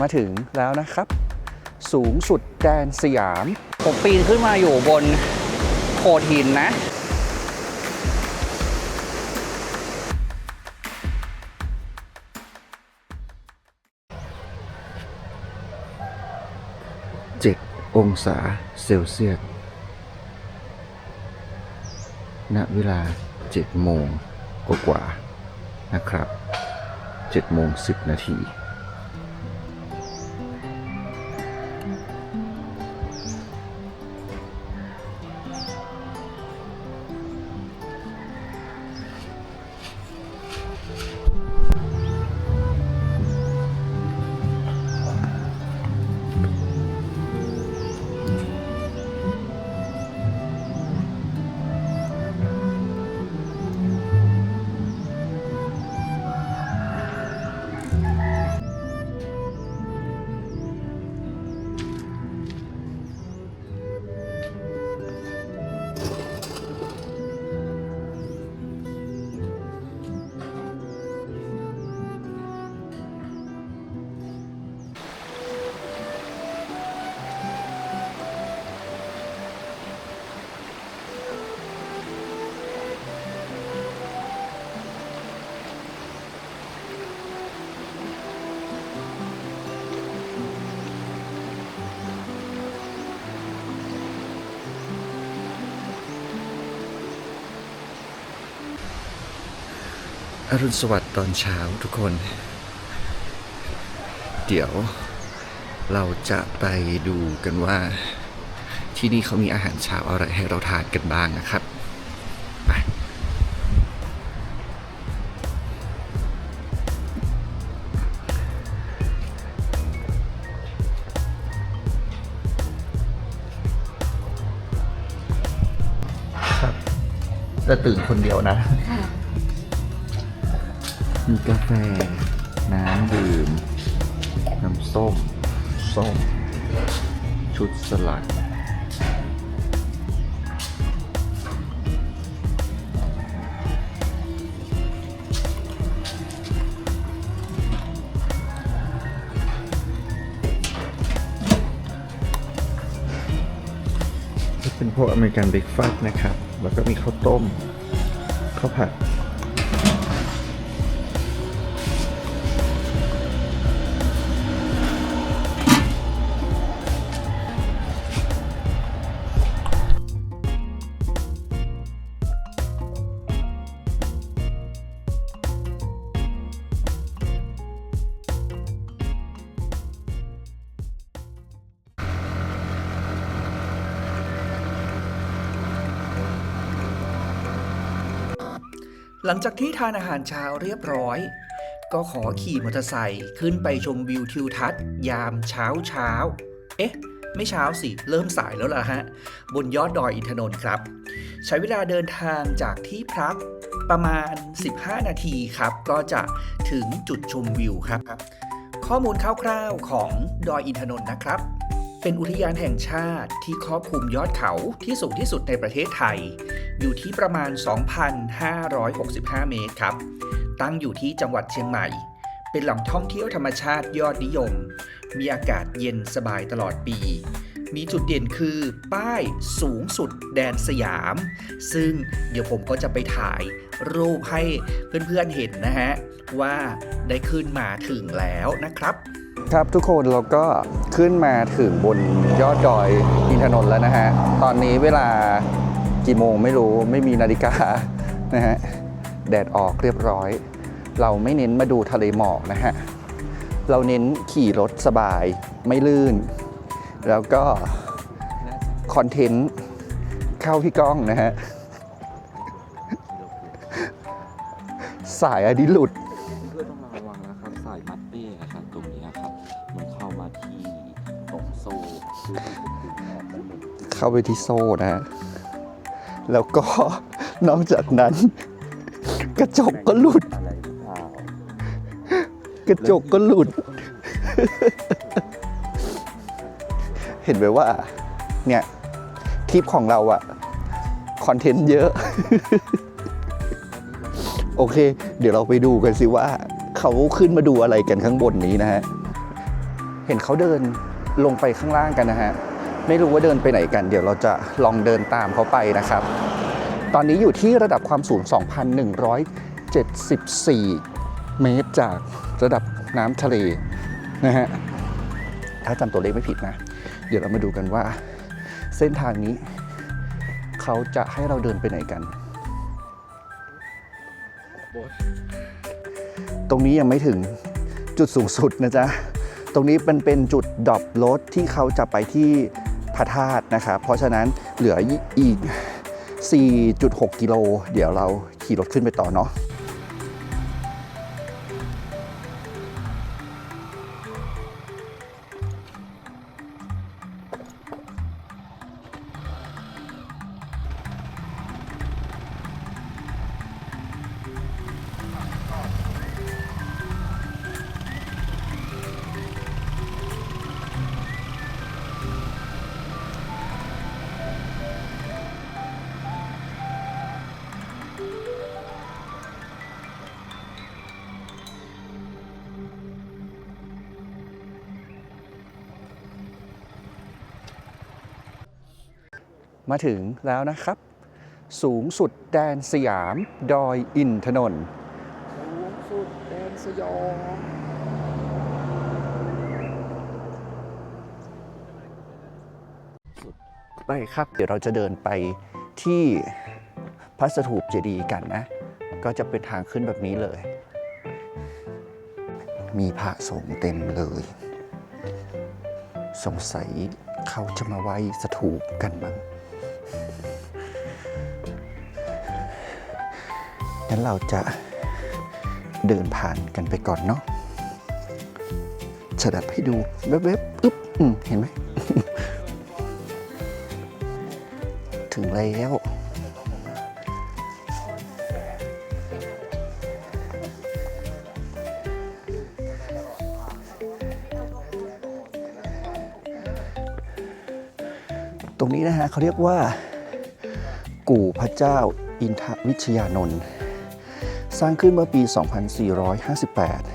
มาถึงแล้วนะครับ สูงสุดแดนสยามผมปีนขึ้นมาอยู่บนโขดหินนะ7องศาเซลเซียส ณ เวลา7โมงกว่าๆนะครับ7โมง10นาที อรุณสวัสดิ์ตอนเช้าทุกคน เดี๋ยวเราจะไปดูกันว่า ที่นี่เขามีอาหารเช้าอะไรให้เราทานกันบ้างนะครับไปครับจะตื่นคนเดียวนะ มีกาแฟ น้ำดื่ม น้ำส้ม ส้ม ชุดสลัด เป็นพวกอเมริกันเบรกฟาสต์นะครับ แล้วก็มีข้าวต้ม ข้าวผัด หลังจากที่ทานอาหารเช้าเรียบร้อย ก็ขอขี่มอเตอร์ไซค์ขึ้นไปชมวิวทิวทัศน์ ยามเช้าเช้า เอ๊ะ ไม่เช้าสิ เริ่มสายแล้วล่ะฮะ บนยอดดอยอินทนนท์ครับ ใช้เวลาเดินทางจากที่พักประมาณ 15 นาทีครับ ก็จะถึงจุดชมวิวครับ ข้อมูลคร่าวๆของดอยอินทนนท์นะครับ เป็นอุทยานแห่งชาติที่ครอบคลุมยอดเขาที่สูงที่สุดในประเทศไทย อยู่ที่ประมาณ 2,565 เมตรครับ ตั้งอยู่ที่จังหวัดเชียงใหม่ เป็นแหล่งท่องเที่ยวธรรมชาติยอดนิยม มีอากาศเย็นสบายตลอดปี มีจุดเด่นคือ ป้ายสูงสุดแดนสยาม ซึ่งเดี๋ยวผมก็จะไปถ่ายรูปให้เพื่อนๆเห็นนะฮะ ว่าได้ขึ้นมาถึงแล้วนะครับ ครับทุกคนเราก็ขึ้นมาถึงบนยอดดอยอินทนนท์แล้วนะฮะ ตอนนี้เวลากี่โมงไม่รู้ไม่มีนาฬิกานะฮะ แดดออกเรียบร้อย เราไม่เน้นมาดูทะเลหมอกนะฮะ เราเน้นขี่รถสบายไม่ลื่น แล้วก็คอนเทนต์เข้าพี่ก้องนะฮะ สายอดีหลุด เข้าไปที่โซ่นะฮะแล้วก็นอกจากนั้น กระจกก็หลุด อะไรหรือเปล่ากระจกก็หลุด เห็นไหมว่า เนี่ยคลิปของเราอะคอนเทนต์เยอะ โอเค เดี๋ยวเราไปดูกันสิว่า เขาขึ้นมาดูอะไรกันข้างบนนี้นะฮะ เห็นเขาเดินลงไปข้างล่างกันนะฮะ ไม่รู้ว่าเดินไปไหนกัน เดี๋ยวเราจะลองเดินตามเขาไปนะครับ ตอนนี้อยู่ที่ระดับความสูง 2,174 เมตรจากระดับน้ำทะเลนะฮะ ถ้าจำตัวเลขไม่ผิดนะ เดี๋ยวเรามาดูกันว่า เส้นทางนี้ เขาจะให้เราเดินไปไหนกัน ตรงนี้ยังไม่ถึงจุดสูงสุดนะจ๊ะ ตรงนี้มันเป็นจุดดรอปรถที่เขาจะไปที่ พระธาตุนะครับ เพราะฉะนั้นเหลืออีก 4.6 กิโล เดี๋ยวเราขี่รถขึ้นไปต่อเนาะ มาถึงแล้วนะครับ สูงสุดแดนสยามดอยอินทนนท์สูงสุดแดนสยองไปครับ เดี๋ยวเราจะเดินไปที่พระสถูปเจดีย์กันนะ ก็จะเป็นทางขึ้นแบบนี้เลย มีพระสงฆ์เต็มเลย สงสัยเขาจะมาไหว้สถูปกันบ้าง งั้นเราจะเดินผ่านกันไปก่อนเนาะฉดับให้ดูแวบๆอึ๊บเห็นไหม ถึงแล้วตรงนี้นะฮะเขาเรียกว่า กู่พระเจ้าอินทวิชยานนท์ สร้างขึ้นเมื่อปี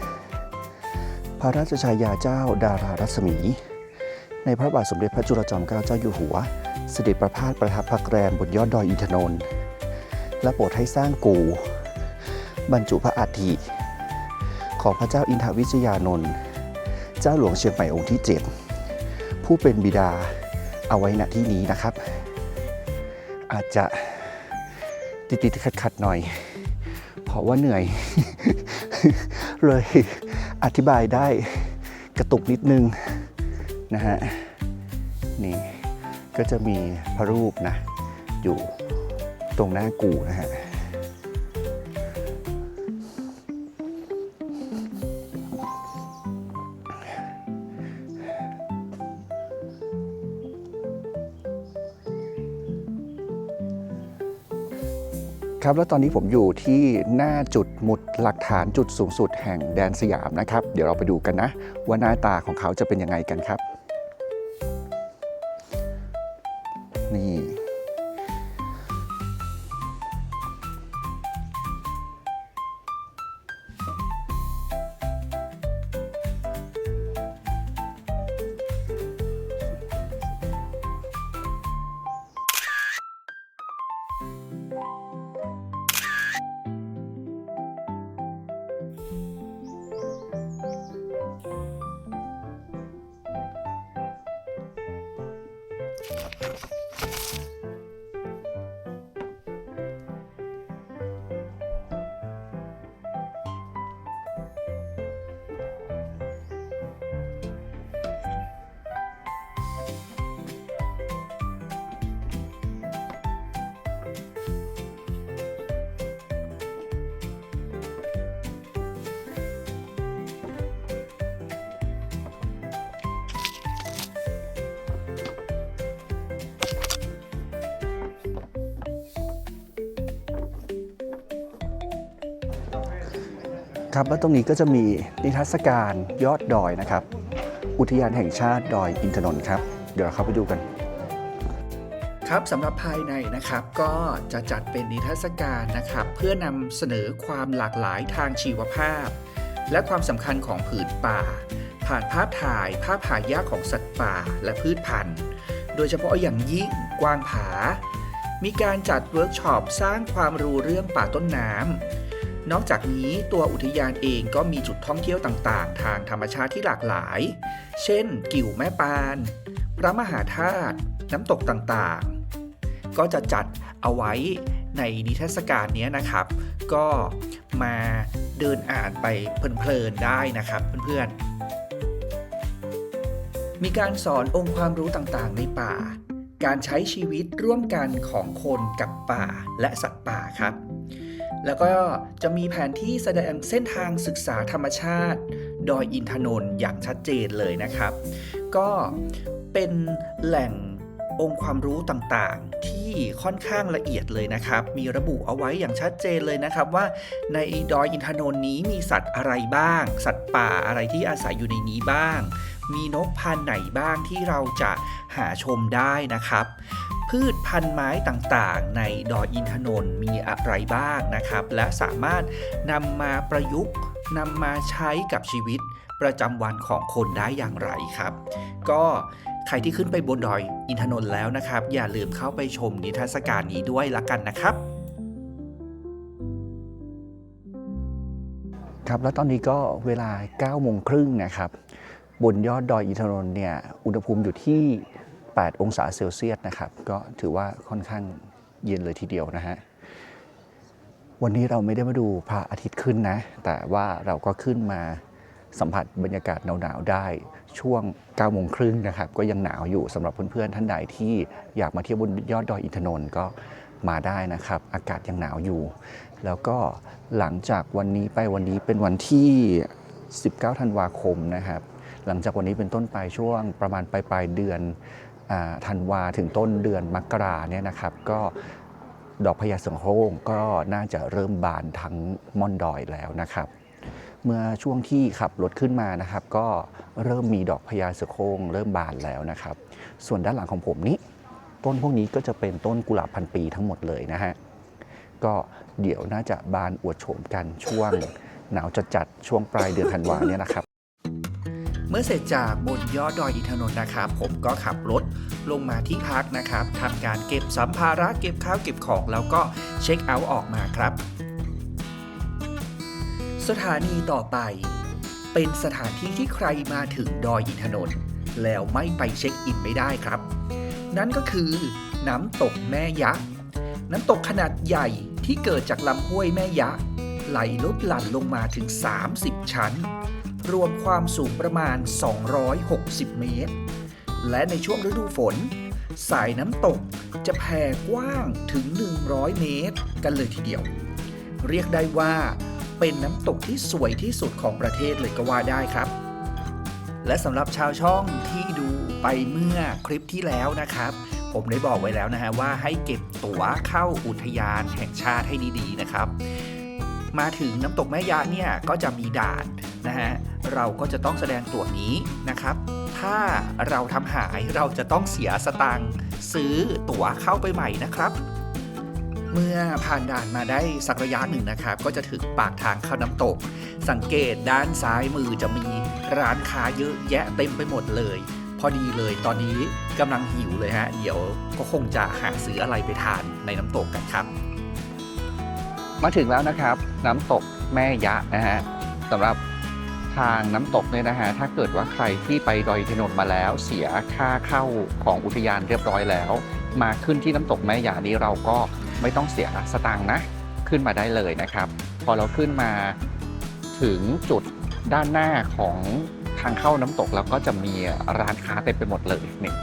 2458 พระราชชายาเจ้าดารารัศมี ในพระบาทสมเด็จพระจุลจอมเกล้าเจ้าอยู่หัว เสด็จประพาสประทับพักแรมบนยอดดอยอินทนนท์และโปรดให้สร้างกู่บรรจุพระอัฐิของพระเจ้าอินทวิชยานนท์เจ้าหลวงเชียงใหม่องค์ที่ 7 ผู้เป็นบิดาเอาไว้ณที่นี้นะครับ อาจจะติดติดขัดขัดๆหน่อย เพราะว่าเหนื่อย เลยอธิบายได้กระตุกนิดนึงนะฮะนี่ก็จะมีพระรูปนะ อยู่ตรงหน้ากูนะฮะ ครับแล้วตอนนี้ผมอยู่ที่หน้าจุดหมุดหลักฐานจุดสูงสุดแห่งแดนสยามนะครับ เดี๋ยวเราไปดูกันนะ ว่าหน้าตาของเขาจะเป็นยังไงกันครับ ครับแล้วตรงนี้ก็จะมีนิทรรศการยอดดอยนะครับ อุทยานแห่งชาติดอยอินทนนท์ครับ เดี๋ยวเราเข้าไปดูกันครับสำหรับภายในนะครับก็จะจัดเป็นนิทรรศการนะครับ เพื่อนำเสนอความหลากหลายทางชีวภาพ และความสำคัญของผืนป่า ผ่านภาพถ่ายภาพหายากของสัตว์ป่าและพืชพันธุ์ โดยเฉพาะอย่างยิ่งกวางผา มีการจัดเวิร์กช็อปสร้างความรู้เรื่องป่าต้นน้ำ นอกจากนี้ตัวอุทยานเองก็มีจุดท่องเที่ยวต่างๆ ทางธรรมชาติที่หลากหลาย เช่น กิ่วแม่ปาน พระมหาธาตุ น้ำตกต่างๆ ก็จะจัดเอาไว้ในนิทรรศการนี้นะครับ ก็มาเดินอ่านไปเพลินๆได้นะครับเพื่อนๆ มีการสอนองค์ความรู้ต่างๆ ในป่า การใช้ชีวิตร่วมกันของคนกับป่าและสัตว์ป่าครับ แล้วก็จะมีแผนที่แสดงเส้นทางศึกษาธรรมชาติ ดอยอินทนนท์อย่างชัดเจนเลยนะครับ ก็เป็นแหล่งองค์ความรู้ต่างๆ ที่ค่อนข้างละเอียดเลยนะครับ มีระบุเอาไว้อย่างชัดเจนเลยนะครับว่าในดอยอินทนนท์นี้มีสัตว์อะไรบ้าง สัตว์ป่าอะไรที่อาศัยอยู่ในนี้บ้าง มีนกพันธุ์ไหนบ้างที่เราจะหาชมได้นะครับ พืชพันธุ์ไม้ต่างๆ ในดอยอินทนนท์มีอะไรบ้างนะครับ และสามารถนำมาประยุกต์นำมาใช้กับชีวิตประจำวันของคนได้อย่างไรครับ ก็ใครที่ขึ้นไปบนดอยอินทนนท์แล้วนะครับ อย่าลืมเข้าไปชมนิทรรศการนี้ด้วยละกันนะครับ ครับแล้วตอนนี้ก็เวลา9โมงครึ่งนะครับ บนยอดดอยอินทนนท์เนี่ยอุณหภูมิอยู่ที่ 8 องศาเซลเซียสนะครับ ก็ถือว่าค่อนข้างเย็นเลยทีเดียวนะฮะ วันนี้เราไม่ได้มาดูพระอาทิตย์ขึ้นนะ แต่ว่าเราก็ขึ้นมาสัมผัสบรรยากาศหนาวๆได้ช่วง9โมงครึ่งนะครับ ก็ยังหนาวอยู่สำหรับเพื่อนๆท่านใดที่อยากมาเที่ยวบนยอดดอยอินทนนท์ก็มาได้นะครับ อากาศยังหนาวอยู่ แล้วก็หลังจากวันนี้ไปวันนี้เป็นวันที่ 19 ธันวาคมนะครับ หลังจากวันนี้เป็นต้นไปช่วงประมาณปลายปลายเดือน ธันวาถึงต้นเดือนมกราเนี่ยนะครับก็ดอกพญาเสือโคร่งก็น่าจะเริ่มบานทั้งม่อนดอยแล้วนะครับ เมื่อช่วงที่ขับรถขึ้นมานะครับ ก็เริ่มมีดอกพญาเสือโคร่งเริ่มบานแล้วนะครับ ส่วนด้านหลังของผมนี้ ต้นพวกนี้ก็จะเป็นต้นกุหลาบพันปีทั้งหมดเลยนะฮะก็เดี๋ยวน่าจะบานอวดโฉมกันช่วงหนาวจัดๆช่วงปลายเดือนธันวาเนี่ยนะครับ เมื่อเสร็จจากบนยอดดอยอินทนนท์นะครับผมก็ขับรถลงมาที่พักนะครับทำการเก็บสัมภาระเก็บข้าวเก็บของ แล้วก็เช็คเอาท์ออกมาครับ สถานีต่อไป เป็นสถานที่ที่ใครมาถึงดอยอินทนนท์แล้วไม่ไปเช็คอินไม่ได้ครับ นั่นก็คือน้ำตกแม่ยะ น้ำตกขนาดใหญ่ที่เกิดจากลำห้วยแม่ยะ ไหลลดหลั่นลงมาถึง 30 ชั้น รวมความสูงประมาณ 260 เมตร และในช่วงฤดูฝน สายน้ำตกจะแผ่กว้างถึง 100 เมตร กันเลยทีเดียว เรียกได้ว่า เป็นน้ำตกที่สวยที่สุดของประเทศเลยก็ว่าได้ครับ และสำหรับชาวช่องที่ดูไปเมื่อคลิปที่แล้วนะครับผมได้บอกไว้แล้วนะฮะว่าให้เก็บตั๋วเข้าอุทยานแห่งชาติให้ดีๆนะครับ มาถึงน้ำตกแม่ยะเนี่ยก็จะมีด่านนะฮะเราก็จะต้องแสดงตั๋วนี้นะครับ ถ้าเราทำหายเราจะต้องเสียสตังค์ซื้อตั๋วเข้าไปใหม่นะครับเมื่อผ่านด่านมาได้สักระยะหนึ่งนะครับ ก็จะถึงปากทางเข้าน้ำตก สังเกตด้านซ้ายมือจะมีร้านค้าเยอะแยะเต็มไปหมดเลย พอดีเลยตอนนี้กำลังหิวเลยฮะ เดี๋ยวก็คงจะหาซื้ออะไรไปทานในน้ำตกกันครับ มาถึงแล้วนะครับ น้ำตกแม่ยะนะฮะสำหรับทางน้ำตกเนี่ยนะฮะถ้าเกิดว่าใครที่ไปดอยอินทนด์มาแล้ว เสียค่าเข้าของอุทยานเรียบร้อยแล้ว มาขึ้นที่น้ำตกแม่ยะนี้เราก็ไม่ต้องเสียสตางค์นะขึ้นมาได้เลยนะครับ พอเราขึ้นมาถึงจุดด้านหน้าของทางเข้าน้ำตกแล้วก็จะมีร้านค้าเต็มไปหมดเลยนี่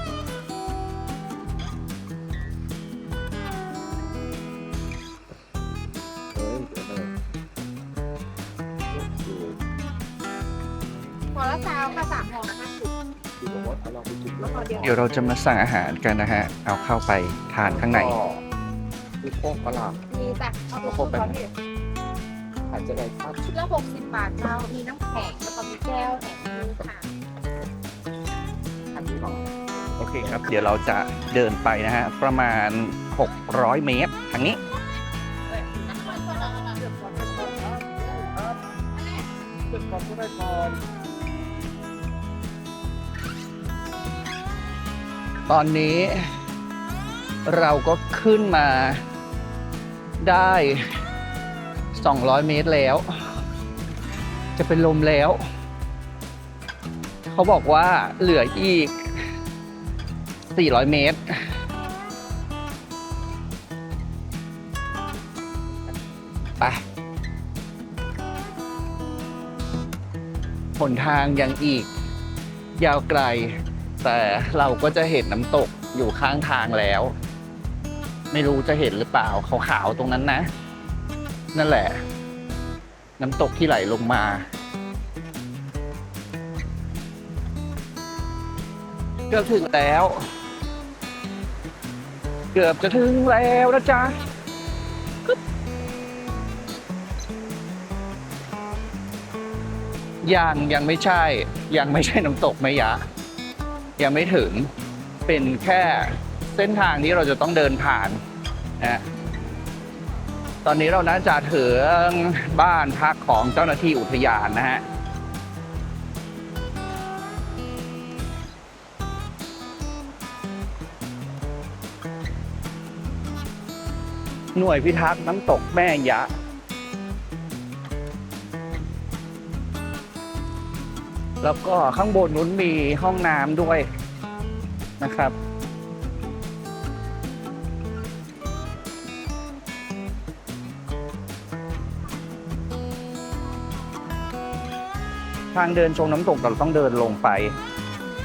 หัวละสาวค่ะสามห่อห้าสิบดูบอกว่าถ้าเราไปจุดแล้วพอเดียวเดี๋ยวเราจะมาสั่งอาหารกันนะฮะ เอาเข้าไปทานข้างใน คือโค้งปลาหลาดมีแต่เอาไปครบไปไหมอาจจะได้ค่าชุดละหกสิบบาทเจ้ามีน้ำแข็งแล้วก็มีแก้วแถมมือค่ะคันนี้หรอโอเคครับ เดี๋ยวเราจะเดินไปนะฮะ ประมาณ 600 เมตรทางนี้จุดก่อนก็ได้ก่อน ตอนนี้เราก็ขึ้นมาได้ 200 เมตรแล้ว จะเป็นลมแล้ว เขาบอกว่าเหลืออีก 400 เมตร ไปหนทางยังอีก ยาวไกล แต่เราก็จะเห็นน้ำตกอยู่ข้างทางแล้ว ไม่รู้จะเห็นหรือเปล่าขาวๆตรงนั้นนะ นั่นแหละ น้ำตกที่ไหลลงมา เกือบถึงแล้ว เกือบจะถึงแล้วนะจ๊ะยังยังไม่ใช่ ยังไม่ใช่น้ำตกไมยะ ยังไม่ถึงเป็นแค่เส้นทางที่เราจะต้องเดินผ่านนะตอนนี้เราน่าจะถึงบ้านพักของเจ้าหน้าที่อุทยานนะฮะหน่วยพิทักษ์น้ำตกแม่ยะ แล้วก็ข้างบนนู้นมีห้องน้ำด้วยนะครับ ทางเดินชมน้ำตกเราต้องเดินลงไป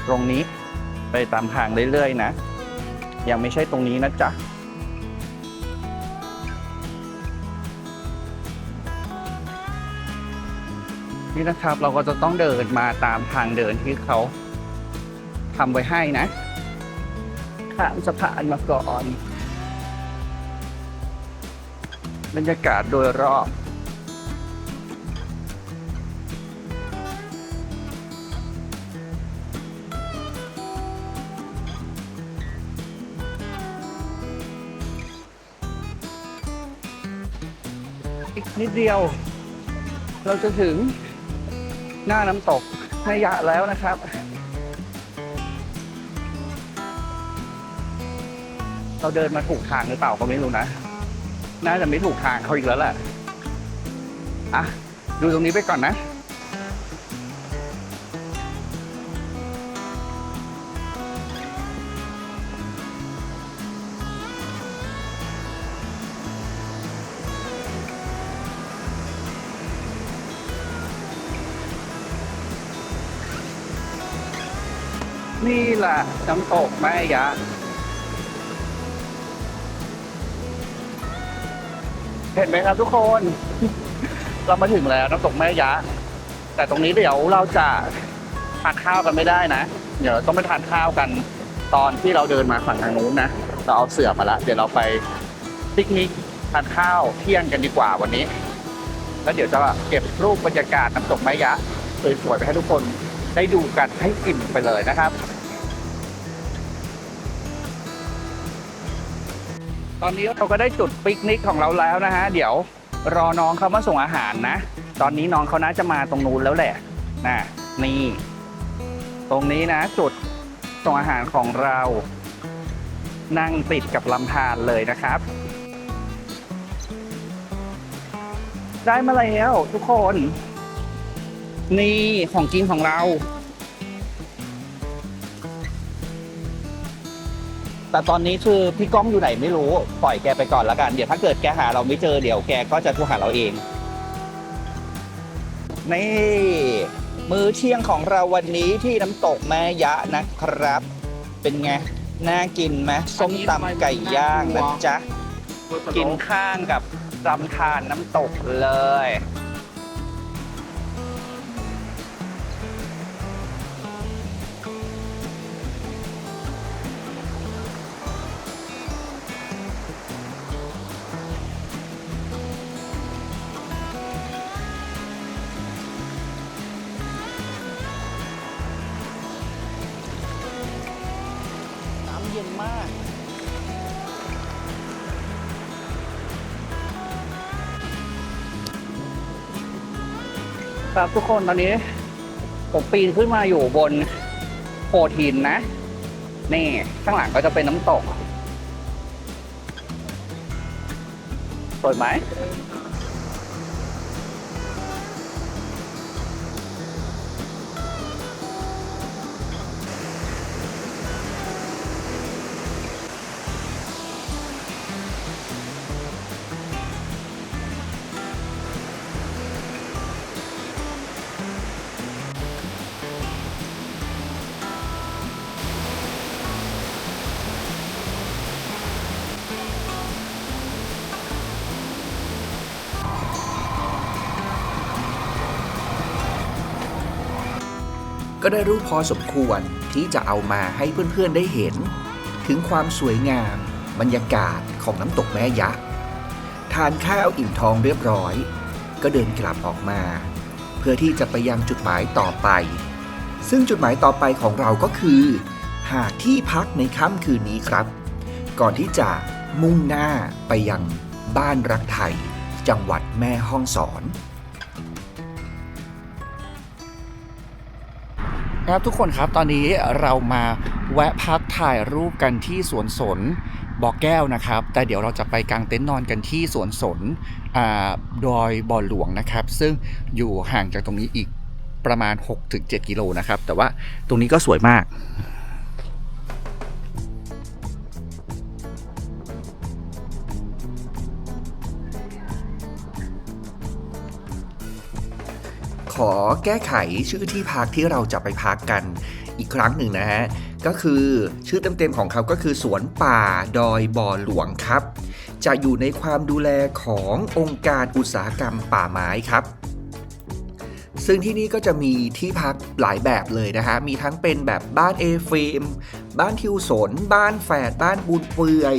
ตรงนี้ไปตามทางเรื่อยๆนะ ยังไม่ใช่ตรงนี้นะจ๊ะ นี่นะครับเราก็จะต้องเดินมาตามทางเดินที่เขาทำไว้ให้นะข้ามสะพานมาก่อนบรรยากาศโดยรอบอีกนิดเดียว เราจะถึง หน้าน้ำตกนายะแล้วนะครับ เราเดินมาถูกทางหรือเปล่าก็ไม่รู้นะ น่าจะไม่ถูกทางเขาอีกแล้วแหละอะ ดูตรงนี้ไปก่อนนะ ละน้ำตกแม่ยะ เห็นไหมครับทุกคน เรามาถึงแล้วน้ำตกแม่ยะ แต่ตรงนี้เดี๋ยวเราจะทานข้าวกันไม่ได้นะ เดี๋ยวต้องไปทานข้าวกันตอนที่เราเดินมาฝั่งทางนู้นนะ เราเอาเสือมาละ เดี๋ยวเราไปปิกนิกทานข้าวเที่ยงกันดีกว่าวันนี้ แล้วเดี๋ยวจะเก็บรูปบรรยากาศน้ำตกแม่ยะสวยๆไปให้ทุกคนได้ดูกันให้อิ่มไปเลยนะครับ ตอนนี้เราก็ได้จุดปิกนิกของเราแล้วนะฮะ เดี๋ยวรอน้องเขามาส่งอาหารนะ ตอนนี้น้องเขาน่าจะมาตรงนู้นแล้วแหละนะนี่ ตรงนี้นะ จุดส่งอาหารของเรา นั่งติดกับลำธารเลยนะครับ ได้มาแล้วทุกคน นี่ของกินของเรา แต่ตอนนี้คือพี่ก้องอยู่ไหนไม่รู้ ปล่อยแกไปก่อนแล้วกัน เดี๋ยวถ้าเกิดแกหาเราไม่เจอเดี๋ยวแกก็จะโทรหาเราเอง นี่ มื้อเที่ยงของเราวันนี้ที่น้ำตกแม่ยะนะครับ เป็นไง น่ากินไหมส้มตำไก่ย่างนะจ๊ะ กินข้างกับลำธารน้ำตกเลย ครับทุกคนตอนนี้ผมปีนขึ้นมาอยู่บนโขดหินนะ นี่ข้างหลังก็จะเป็นน้ำตก สวยไหม ก็ได้รู้พอสมควรที่จะเอามาให้เพื่อนๆได้เห็น ถึงความสวยงามบรรยากาศของน้ำตกแม่ยะทานข้าวอิ่มท้องเรียบร้อย ก็เดินกลับออกมา เพื่อที่จะไปยังจุดหมายต่อไป ซึ่งจุดหมายต่อไปของเราก็คือ หาที่พักในค่ำคืนนี้ครับ ก่อนที่จะมุ่งหน้าไปยังบ้านรักไทย จังหวัดแม่ฮ่องสอน ครับทุกคนครับตอนนี้เรามาแวะพักถ่ายรูปกันที่สวนสนบ่อแก้วนะครับ แต่เดี๋ยวเราจะไปกางเต็นท์นอนกันที่สวนสนอดอยบ่อหลวงนะครับ ซึ่งอยู่ห่างจากตรงนี้อีกประมาณ 6-7 กิโลนะครับ แต่ว่าตรงนี้ก็สวยมาก ขอแก้ไขชื่อที่พักที่เราจะไปพักกันอีกครั้งหนึ่งนะฮะ ก็คือชื่อเต็มๆของเขาก็คือสวนป่าดอยบ่อหลวงครับ จะอยู่ในความดูแลขององค์การอุตสาหกรรมป่าไม้ครับซึ่งที่นี่ก็จะมีที่พักหลายแบบเลยนะฮะ มีทั้งเป็นแบบบ้านเอเฟมบ้านทิวสน บ้านแฝด บ้านบูนเปือย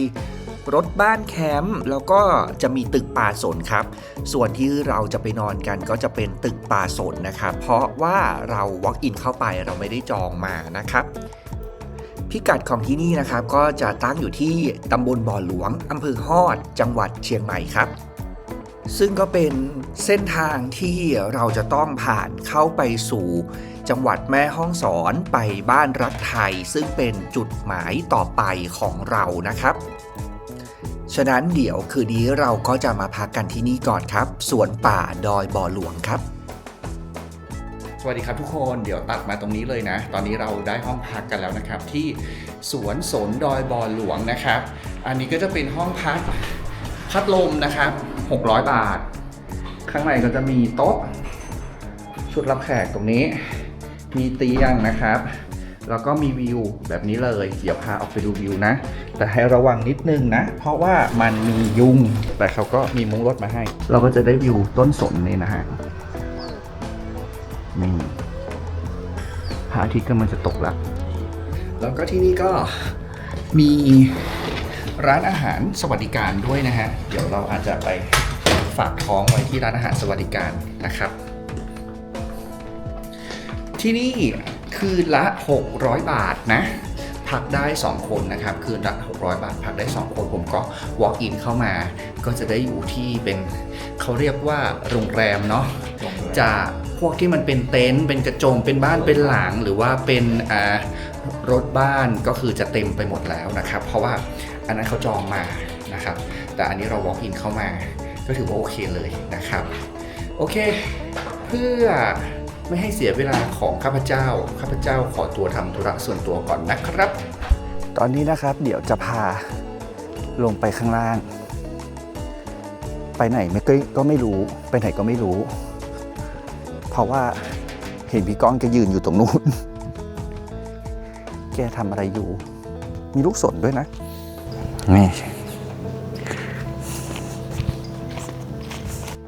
รถบ้านแคมป์แล้วก็จะมีตึกป่าสนครับ ส่วนที่เราจะไปนอนกันก็จะเป็นตึกป่าสนนะครับเพราะว่าเรา walk in เข้าไปเราไม่ได้จองมานะครับพิกัดของที่นี่นะครับก็จะตั้งอยู่ที่ตำบลบ่อหลวงอำเภอฮอด จังหวัดเชียงใหม่ครับ ซึ่งก็เป็นเส้นทางที่เราจะต้องผ่านเข้าไปสู่จังหวัดแม่ฮ่องสอนไปบ้านรักไทย ซึ่งเป็นจุดหมายต่อไปของเรานะครับ ฉะนั้นเดี๋ยวคืนนี้เราก็จะมาพักกันที่นี่ก่อนครับ สวนป่าดอยบ่อหลวงครับ สวัสดีครับทุกคนเดี๋ยวตัดมาตรงนี้เลยนะ ตอนนี้เราได้ห้องพักกันแล้วนะครับ ที่สวนสนดอยบ่อหลวงนะครับ อันนี้ก็จะเป็นห้องพักพัดลมนะครับ 600 บาท ข้างในก็จะมีโต๊ะ ชุดรับแขกตรงนี้ มีเตียงนะครับ แล้วก็มีวิวแบบนี้เลย เดี๋ยวพาออกไปดูวิวนะ แต่ให้ระวังนิดนึงนะ เพราะว่ามันมียุง แต่เขาก็มีมุ้งรถมาให้ เราก็จะได้วิวต้นสนนี่นะฮะ นี่พระอาทิตย์กำลังจะตกแล้ว แล้วก็ที่นี่ก็มีร้านอาหารสวัสดิการด้วยนะฮะ เดี๋ยวเราอาจจะไปฝากท้องไว้ที่ร้านอาหารสวัสดิการนะครับ ที่นี่ คืนละ 600 บาทนะพักได้ 2 คนนะครับคืนละ600 บาทพักได้ 2 คนผมก็ walk in เข้ามา ก็จะได้อยู่ที่เป็นเขาเรียกว่าโรงแรมเนาะจะพวกที่มันเป็นเต็นท์เป็นกระโจมเป็นบ้านเป็นหลังหรือว่าเป็นอ่ารถบ้านก็คือจะเต็มไปหมดแล้วนะครับ เพราะว่าอันนั้นเขาจองมานะครับ แต่อันนี้เรา walk in เข้ามา ก็ถือว่าโอเคเลยนะครับ โอเค เพื่อ ไม่ให้เสียเวลาของข้าพเจ้า ข้าพเจ้าขอตัวทำธุระส่วนตัวก่อนนะครับ ตอนนี้นะครับ เดี๋ยวจะพาลงไปข้างล่าง ไปไหนไม่ก็ก็ไม่รู้ ไปไหนก็ไม่รู้ เพราะว่าเห็นพี่ก้องแกยืนอยู่ตรงนู้น แกทำอะไรอยู่ มีลูกสนด้วยนะ นี่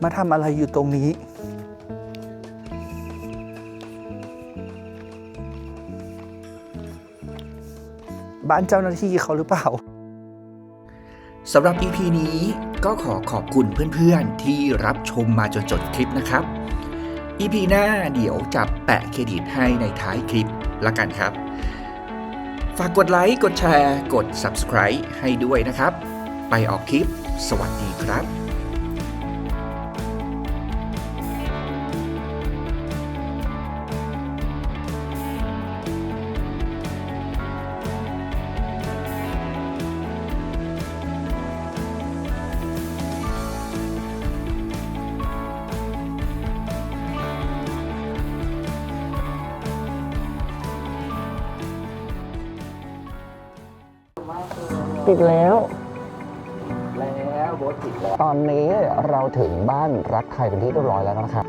มาทำอะไรอยู่ตรงนี้ บ้านเจ้าหน้าที่เขาหรือเปล่าสำหรับ EP นี้ก็ขอขอบคุณเพื่อนๆ ที่รับชมมาจนจบคลิปนะครับ EP หน้าเดี๋ยวจะแปะเครดิตให้ในท้ายคลิปละกันครับ ฝากกดไลค์ กดแชร์ กด Subscribe ให้ด้วยนะครับ ไปออกคลิป สวัสดีครับ ปิดแล้ว แล้วโบสติดแล้ว ตอนนี้เราถึงบ้านรักไทยเป็นที่เรียบร้อยแล้วนะครับ